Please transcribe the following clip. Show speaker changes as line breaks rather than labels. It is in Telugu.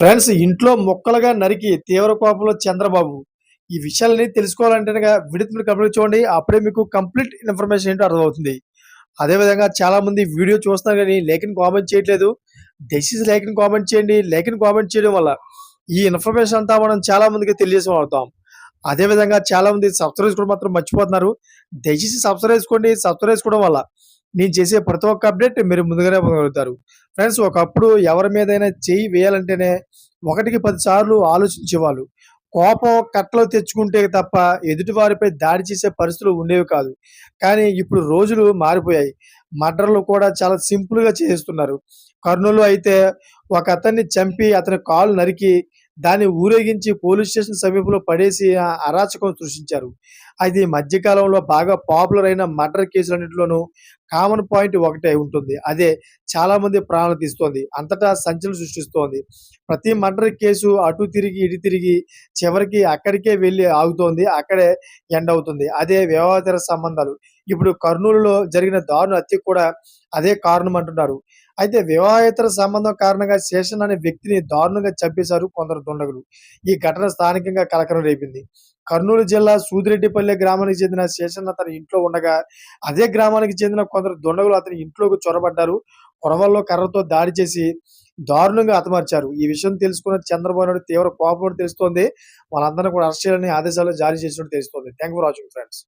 ఫ్రెండ్స్ ఇంట్లో మొక్కలుగా నరికి తీవ్ర కోపంలో చంద్రబాబు. ఈ విషయాలని తెలుసుకోవాలంటే కనుక మీరు కంప్లీట్ చూడండి అప్పుడే మీకు కంప్లీట్ ఇన్ఫర్మేషన్ ఏంటో అర్థమవుతుంది. అదేవిధంగా చాలా మంది వీడియో చూస్తున్నారు కానీ లేఖని కామెంట్ చేయట్లేదు. దయచేసి లేఖని కామెంట్ చేయండి. లేఖని కామెంట్ చేయడం వల్ల ఈ ఇన్ఫర్మేషన్ అంతా మనం చాలా మందికి తెలియజేసం అవుతాం అదేవిధంగా చాలా మంది సబ్స్క్రైబ్ కూడా మాత్రం మర్చిపోతున్నారు. దయచేసి సబ్స్క్రైబ్ చేసుకోండి. సబ్స్క్రైబ్ చేసుకోవడం వల్ల నేను చేసే ప్రతి ఒక్క అప్డేట్ మీరు ముందుగానే పొందగలుగుతారు. ఫ్రెండ్స్ ఒకప్పుడు ఎవరి మీదైనా చేయి వేయాలంటేనే ఒకటికి పది సార్లు ఆలోచించేవాళ్ళు. కోపం కట్టలో తెచ్చుకుంటే తప్ప ఎదుటివారిపై దాడి చేసే పరిస్థితులు ఉండేవి కాదు. కానీ ఇప్పుడు రోజులు మారిపోయాయి. మర్డర్లు కూడా చాలా సింపుల్గా చేస్తున్నారు కర్నూలు అయితే ఒక అతన్ని చంపి అతని కాలు నరికి దాన్ని ఊరేగించి పోలీస్ స్టేషన్ సమీపంలో పడేసి ఆ అరాచకం సృష్టించారు. అది మధ్యకాలంలో బాగా పాపులర్ అయిన మర్డర్ కేసులన్నింటిలోనూ కామన్ పాయింట్ ఒకటే ఉంటుంది. అదే చాలా మంది ప్రాణాలు తీస్తోంది. అంతటా సంచలనం సృష్టిస్తోంది. ప్రతి మర్డర్ కేసు అటు తిరిగి ఇటు తిరిగి చివరికి అక్కడికే వెళ్ళి ఆగుతోంది. అక్కడే ఎండ్ అవుతుంది. అదే వ్యవహార సంబంధాలు. ఇప్పుడు కర్నూలులో జరిగిన దారుణ హత్య కూడా అదే కారణం అంటున్నారు. అయితే వివాహేతర సంబంధం కారణంగా శేషన్ అనే వ్యక్తిని దారుణంగా చంపేశారు కొందరు దుండగులు. ఈ ఘటన స్థానికంగా కలకలం రేపింది. కర్నూలు జిల్లా సూదిరెడ్డిపల్లె గ్రామానికి చెందిన శేషన్న తన ఇంట్లో ఉండగా అదే గ్రామానికి చెందిన కొందరు దుండగులు అతని ఇంట్లోకి చొరబడ్డారు. కొరవల్లో కర్రతో దాడి చేసి దారుణంగా హతమార్చారు. ఈ విషయం తెలుసుకున్న చంద్రబాబు నాయుడు తీవ్ర కోపం తెలుస్తోంది. వాళ్ళందరినీ కూడా అరెస్ట్ చేయాలని ఆదేశాలు జారీ చేసినట్టు తెలుస్తోంది. Thank for watching friends.